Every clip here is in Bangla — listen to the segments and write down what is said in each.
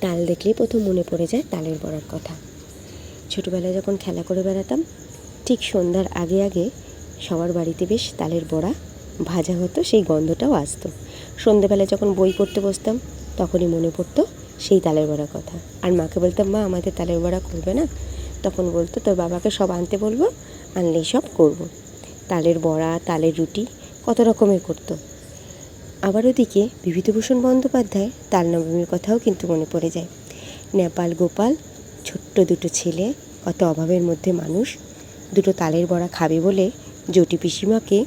তাল দেখলেই প্রথম মনে পড়ে যায় তালের বড়ার কথা। ছোটোবেলায় যখন খেলা করে বেড়াতাম, ঠিক সন্ধ্যার আগে আগে সবার বাড়িতে বেশ তালের বড়া ভাজা হতো, সেই গন্ধটাও আসতো। সন্ধেবেলায় যখন বই পড়তে বসতাম, তখনই মনে পড়তো সেই তালের বড়ার কথা। আর মাকে বলতাম, মা, আমাদের তালের বড়া করবে না? তখন বলতো, তোর বাবাকে সব আনতে বলব, আনলেই সব করব। তালের বড়া, তালের রুটি কত রকমের করতো। আবার ওদিকে বিভূতিভূষণ বন্দ্যোপাধ্যায় তাল নবমীর কথাও কিন্তু মনে পড়ে যায়। নেপাল গোপাল, ছোট্ট দুটো ছেলে, কত অভাবের মধ্যে মানুষ, দুটো তালের বড়া খাবে বলে জটি পিসিমাকে,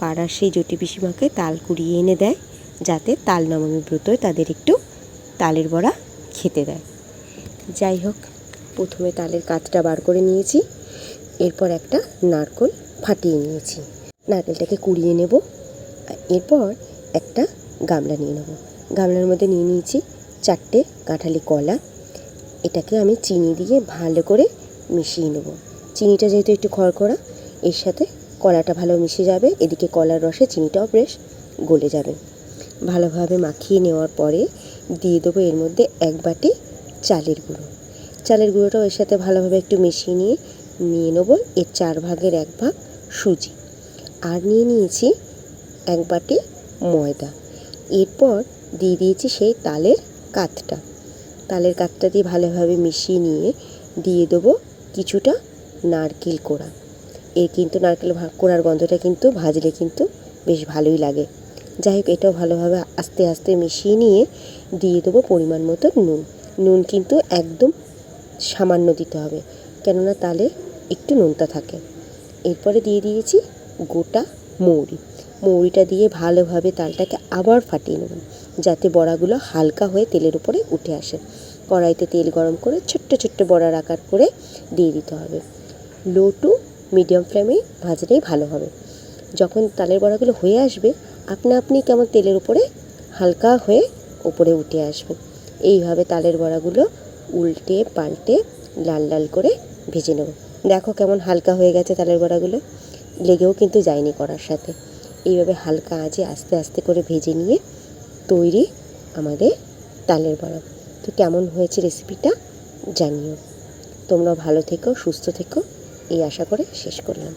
পাড়ার সেই জটি পিসিমাকে তাল কুড়িয়ে এনে দেয়, যাতে তাল নবমী ব্রতয় তাদের একটু তালের বড়া খেতে দেয়। যাই হোক, প্রথমে তালের কাতটা বার করে নিয়েছি, এরপর একটা নারকোল ফাটিয়ে নিয়েছি। নারকেলটাকে কুড়িয়ে নেব। এরপর একটা গামলা নিয়ে নেব। গামলার মধ্যে নিয়ে নিয়েছি চারটে কাঁঠালি কলা। এটাকে আমি চিনি দিয়ে ভালো করে মিশিয়ে নেব। চিনিটা যেহেতু একটু খড়খড়া, এর সাথে কলাটা ভালো মিশে যাবে। এদিকে কলার রসে চিনিটাও বেশ গলে যাবে। ভালোভাবে মাখিয়ে নেওয়ার পরে দিয়ে দেবো এর মধ্যে এক বাটি চালের গুঁড়ো। চালের গুঁড়োটাও এর সাথে ভালোভাবে একটু মিশিয়ে নিয়ে নিয়ে নেব। এর চার ভাগের এক ভাগ সুজি। আর নিয়ে নিয়েছি এক বাটি ময়দা। এরপর দিয়ে দিয়েছি সেই তালের কাতটা। তালের কাতটা দিয়ে ভালোভাবে মিশিয়ে নিয়ে দিয়ে দেবো কিছুটা নারকেল কোড়া। এর কিন্তু নারকেল কোড়ার গন্ধটা কিন্তু ভাজলে কিন্তু বেশ ভালোই লাগে। যাই হোক, এটাও ভালোভাবে আস্তে আস্তে মিশিয়ে নিয়ে দিয়ে দেবো পরিমাণ মতো নুন। নুন কিন্তু একদম সামান্য দিতে হবে, কেননা তালে একটু নুনটা থাকে। এরপরে দিয়ে দিয়েছি গোটা মৌরি। মৌরিটা দিয়ে ভালোভাবে তালটাকে আবার ফাটিয়ে নেবেন যাতে বড়াগুলো হালকা হয়ে তেলের উপরে উঠে আসে। কড়াইতে তেল গরম করে ছোট্ট ছোট্ট বড়ার আকার করে দিয়ে দিতে হবে। লো টু মিডিয়াম ফ্লেমে ভাজলেই ভালো হবে। যখন তালের বড়াগুলো হয়ে আসবে, আপনা আপনি কেমন তেলের উপরে হালকা হয়ে উপরে উঠে আসবে। এইভাবে তালের বড়াগুলো উল্টে পাল্টে লাল লাল করে ভেজে নেব। দেখো কেমন হালকা হয়ে গেছে তালের বড়াগুলো। লেগেও কিন্তু যায়নি করার সাথে। এইভাবে হালকা আঁচে আস্তে আস্তে করে ভেজে নিয়ে তৈরি আমাদের তালের বড়া। তো কেমন হয়েছে রেসিপিটা জানিও। তোমরা ভালো থেকো, সুস্থ থেকো, এই আশা করে শেষ করলাম।